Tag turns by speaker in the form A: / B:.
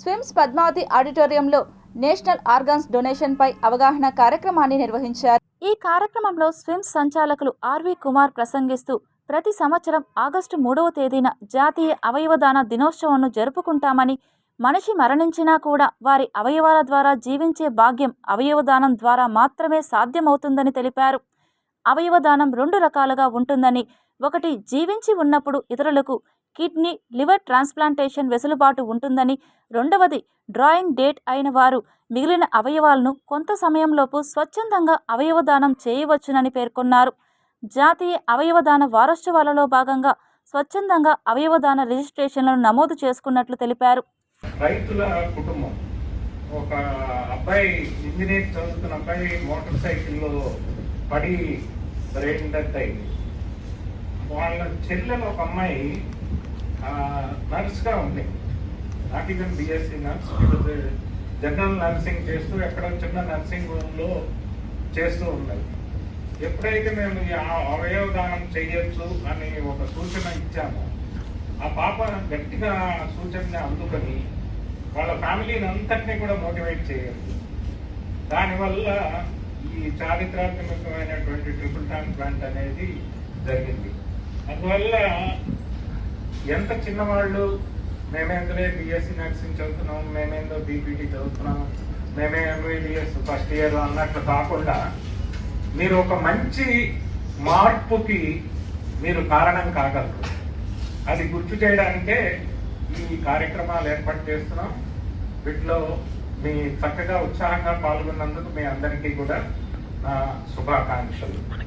A: స్విమ్స్ పద్మావతి ఆడిటోరియంలో national organs donation పై అవగాహన కార్యక్రమాన్ని నిర్వహించారు. ఈ కార్యక్రమంలో స్విమ్స్ సంచాలకులు ఆర్వి కుమార్ ప్రసంగిస్తూ ప్రతి సంవత్సరం ఆగస్టు మూడవ తేదీన జాతీయ అవయవదాన దినోత్సవంను జరుపుకుంటామని మనిషి మరణించినా కూడా వారి అవయవాల ద్వారా జీవించే భాగ్యం అవయవదానం ద్వారా మాత్రమే సాధ్యమవుతుందని తెలిపారు. అవయవదానం రెండు రకాలుగా ఉంటుందని ఒకటి జీవించి ఉన్నప్పుడు ఇతరులకు కిడ్నీ లివర్ ట్రాన్స్ప్లాంటేషన్ వెసులుబాటు ఉంటుందని రెండవది డ్రాయింగ్ డేట్ అయిన వారు మిగిలిన అవయవాలను కొంత సమయంలోపు స్వచ్ఛందంగా అవయవదానం చేయవచ్చునని పేర్కొన్నారు. జాతీయ అవయవదాన వారోత్సవాలలో భాగంగా స్వచ్ఛందంగా అవయవదాన రిజిస్ట్రేషన్లను నమోదు చేసుకున్నట్లు తెలిపారు.
B: రైతుల కుటుంబం. ఒక అబ్బాయి ఇంజనీర్ చదువుతున్న అబ్బాయి మోటార్ సైకిల్లో పడి బ్రెయిన్ డెత్ అయింది. వాళ్ళ చెల్లెలు ఒక అమ్మాయి నర్స్గా ఉంది. Not even BSc nurse general nursing చేస్తూ ఎక్కడ చిన్న నర్సింగ్ హోమ్లో చేస్తూ ఉండాలి ఎప్పుడైతే మేము అవయవదానం చేయొచ్చు అని ఒక సూచన ఇచ్చామో ఆ పాప గట్టిగా సూచనని అందుకొని వాళ్ళ ఫ్యామిలీని అంతటినీ కూడా మోటివేట్ చేయాలి దానివల్ల ఈ చారిత్రాత్మకమైనటువంటి ట్రిపుల్ ట్రాన్స్ప్లాంట్ అనేది జరిగింది. అందువల్ల ఎంత చిన్నవాళ్ళు? మేమేందులో బిఎస్సీ నర్సింగ్ చదువుతున్నాం మేమేందో బీపీటీ చదువుతున్నాం మేమే ఎంబీబీఎస్ ఫస్ట్ ఇయర్ అన్నట్లు కాకుండా మీరు ఒక మంచి మార్పుకి మీరు కారణం కాగలరు. అది గుర్తు చేయడానికే ఈ కార్యక్రమాలు ఏర్పాటు చేస్తున్నాం. వీటిలో మీ చక్కగా ఉత్సాహంగా పాల్గొన్నందుకు మీ అందరికీ కూడా నా శుభాకాంక్షలు.